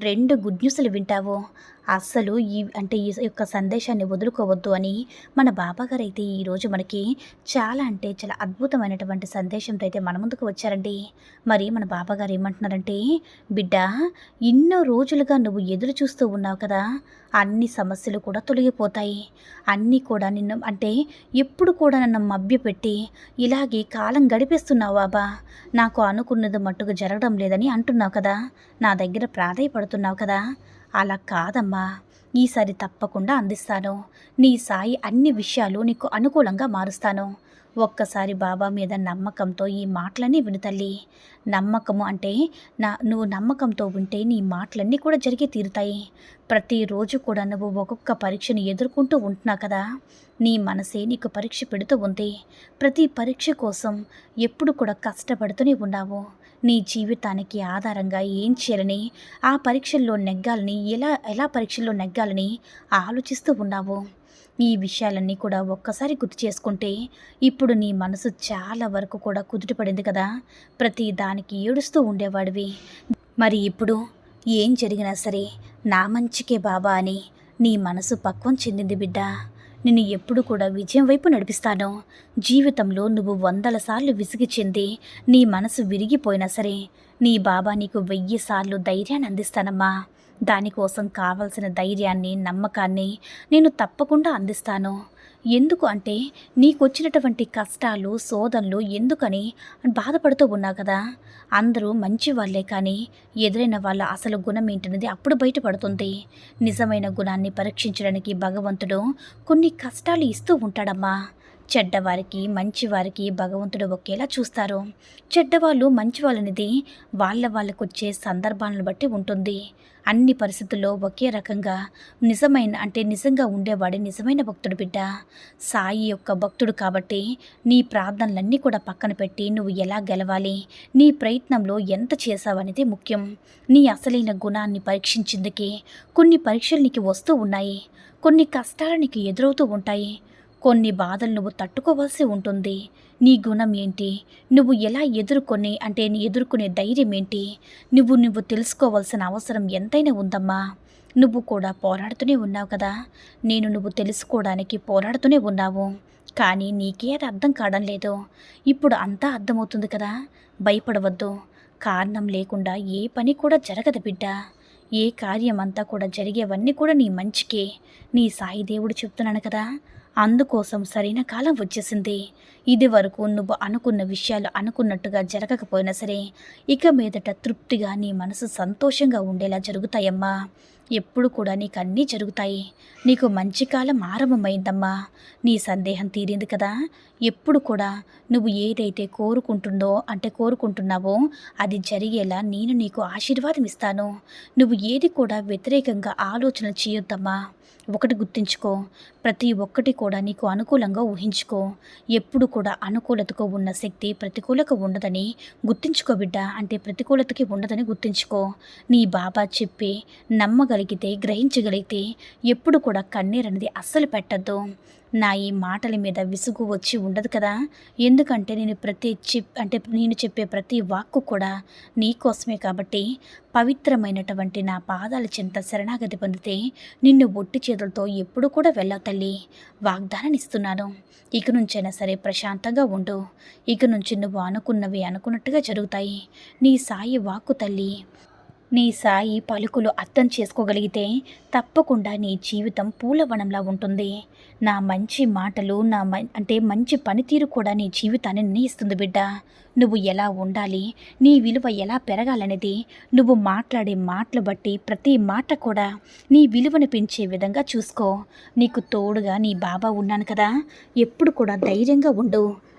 రెండు గుడ్ న్యూస్లు వింటావు? అస్సలు ఈ అంటే ఈ యొక్క సందేశాన్ని వదులుకోవద్దు అని మన బాబాగారు అయితే ఈరోజు మనకి చాలా అంటే చాలా అద్భుతమైనటువంటి సందేశంతో అయితే మన ముందుకు వచ్చారండి. మరి మన బాబాగారు ఏమంటున్నారంటే బిడ్డ ఎన్నో రోజులుగా నువ్వు ఎదురు చూస్తూ ఉన్నావు కదా అన్ని సమస్యలు కూడా తొలగిపోతాయి. అన్నీ కూడా నిన్ను అంటే ఎప్పుడు కూడా నన్ను మభ్యపెట్టి ఇలాగే కాలం గడిపేస్తున్నావు బాబా. నాకు అనుకున్నది మట్టుకు జరగడం లేదని అంటున్నావు కదా. నా దగ్గర ప్రాధాయపడుతున్నావు కదా? అలా కాదమ్మా. ఈసారి తప్పకుండా అందిస్తాను. నీ సాయి అన్ని విషయాలు నీకు అనుకూలంగా మారుస్తాను. ఒక్కసారి బాబా మీద నమ్మకంతో ఈ మాటలన్నీ విను తల్లి. నమ్మకము అంటే నా నువ్వు నమ్మకంతో ఉంటే నీ మాటలన్నీ కూడా జరిగి తీరుతాయి. ప్రతిరోజు కూడా నువ్వు ఒక్కొక్క పరీక్షను ఎదుర్కొంటూ ఉంటున్నావు కదా? నీ మనసే నీకు పరీక్ష పెడుతూ ఉంది. ప్రతి పరీక్ష కోసం ఎప్పుడు కూడా కష్టపడుతూనే ఉన్నావు. నీ జీవితానికి ఆధారంగా ఏం చేయాలని ఆ పరీక్షల్లో నెగ్గాలని ఎలా ఎలా పరీక్షల్లో నెగ్గాలని ఆలోచిస్తూ ఉన్నావు? ఈ విషయాలన్నీ కూడా ఒక్కసారి గుర్తు చేసుకుంటే ఇప్పుడు నీ మనసు చాలా వరకు కూడా కుదుటపడింది కదా? ప్రతి దానికి ఏడుస్తూ ఉండేవాడివి. మరి ఇప్పుడు ఏం జరిగినా సరే నా మంచికే బాబా అని నీ మనసు పక్వం చెందింది బిడ్డ. నిన్ను ఎప్పుడు కూడా విజయం వైపు నడిపిస్తాను. జీవితంలో నువ్వు వందల సార్లు విసిగి చెంది నీ మనసు విరిగిపోయినా సరే నీ బాబా నీకు వెయ్యి సార్లు ధైర్యాన్ని అందిస్తానమ్మా. దానికోసం కావలసిన ధైర్యాన్ని నమ్మకాన్ని నేను తప్పకుండా అందిస్తాను. ఎందుకు అంటే నీకొచ్చినటువంటి కష్టాలు శోధనలు ఎందుకని బాధపడుతూ ఉన్నావు కదా? అందరూ మంచి వాళ్ళే కానీ ఎదురైన వాళ్ళ అసలు గుణం ఏంటనేది అప్పుడు బయటపడుతుంది. నిజమైన గుణాన్ని పరీక్షించడానికి భగవంతుడు కొన్ని కష్టాలు ఇస్తూ ఉంటాడమ్మా. చెడ్డవారికి మంచివారికి భగవంతుడు ఒకేలా చూస్తారు. చెడ్డవాళ్ళు మంచివాళ్ళనిది వాళ్ళ వాళ్ళకు వచ్చే సందర్భాలను బట్టి ఉంటుంది. అన్ని పరిస్థితుల్లో ఒకే రకంగా నిజమైన అంటే నిజంగా ఉండేవాడే నిజమైన భక్తుడు బిడ్డ. సాయి యొక్క భక్తుడు కాబట్టి నీ ప్రార్థనలన్నీ కూడా పక్కన పెట్టి నువ్వు ఎలా గెలవాలి నీ ప్రయత్నంలో ఎంత చేశావనేది ముఖ్యం. నీ అసలైన గుణాన్ని పరీక్షించేందుకే కొన్ని పరీక్షలు నీకు వస్తూ ఉన్నాయి. కొన్ని కష్టాలు నీకు ఎదురవుతూ ఉంటాయి. కొన్ని బాధలు నువ్వు తట్టుకోవాల్సి ఉంటుంది. నీ గుణం ఏంటి? నువ్వు ఎలా ఎదుర్కొని అంటే నీ ఎదుర్కొనే ధైర్యం ఏంటి? నువ్వు నువ్వు తెలుసుకోవాల్సిన అవసరం ఎంతైనా ఉందమ్మా. నువ్వు కూడా పోరాడుతూనే ఉన్నావు కదా. నేను నువ్వు తెలుసుకోవడానికి పోరాడుతూనే ఉన్నావు. కానీ నీకే అది అర్థం కావడం లేదు. ఇప్పుడు అంతా అర్థమవుతుంది కదా. భయపడవద్దు. కారణం లేకుండా ఏ పని కూడా జరగదు బిడ్డ. ఏ కార్యం అంతా కూడా జరిగేవన్నీ కూడా నీ మంచికే. నీ సాయి దేవుడు చెప్తున్నాను కదా. అందుకోసం సరైన కాలం వచ్చేసింది. ఇది వరకు నువ్వు అనుకున్న విషయాలు అనుకున్నట్టుగా జరగకపోయినా సరే ఇక మీదట తృప్తిగా నీ మనసు సంతోషంగా ఉండేలా జరుగుతాయమ్మా. ఎప్పుడు కూడా నీకు అన్నీ జరుగుతాయి. నీకు మంచి కాలం ఆరంభమైందమ్మా. నీ సందేహం తీరింది కదా. ఎప్పుడు కూడా నువ్వు ఏదైతే కోరుకుంటుందో అంటే కోరుకుంటున్నావో అది జరిగేలా నేను నీకు ఆశీర్వాదం ఇస్తాను. నువ్వు ఏది కూడా వ్యతిరేకంగా ఆలోచన చేయొద్దమ్మా. ఒకటి గుర్తుంచుకో. ప్రతి ఒక్కటి కూడా నీకు అనుకూలంగా ఊహించుకో. ఎప్పుడు కూడా అనుకూలతకు ఉన్న శక్తి ప్రతికూలకు ఉండదని గుర్తుంచుకో బిడ్డ. అంటే ప్రతికూలతకి ఉండదని గుర్తుంచుకో. నీ బాబా చెప్పి చూడగలిగితే గ్రహించగలిగితే ఎప్పుడు కూడా కన్నీరు అనేది అస్సలు పెట్టద్దు. నా ఈ మాటల మీద విసుగు వచ్చి ఉండదు కదా? ఎందుకంటే నేను ప్రతి చెప్ అంటే నేను చెప్పే ప్రతి వాక్కు కూడా నీ కోసమే కాబట్టి పవిత్రమైనటువంటి నా పాదాల చింత శరణాగతి పొందితే నిన్ను ఒట్టి చేతులతో ఎప్పుడు కూడా వెళ్ళవు తల్లి. వాగ్దానాన్ని ఇస్తున్నాను. ఇక నుంచైనా సరే ప్రశాంతంగా ఉండు. ఇక నుంచి నువ్వు అనుకున్నవి అనుకున్నట్టుగా జరుగుతాయి. నీ సాయి వాక్కు తల్లి. నీ సాయి పలుకులు అర్థం చేసుకోగలిగితే తప్పకుండా నీ జీవితం పూలవనంలా ఉంటుంది. నా మంచి మాటలు నా మ- అంటే మంచి పనితీరు కూడా నీ జీవితాన్ని నిర్ణయిస్తుంది బిడ్డ. నువ్వు ఎలా ఉండాలి నీ విలువ ఎలా పెరగాలనేది నువ్వు మాట్లాడే మాటలు బట్టి ప్రతి మాట కూడా నీ విలువను పెంచే విధంగా చూసుకో. నీకు తోడుగా నీ బాబా ఉన్నాను కదా. ఎప్పుడు కూడా ధైర్యంగా ఉండు.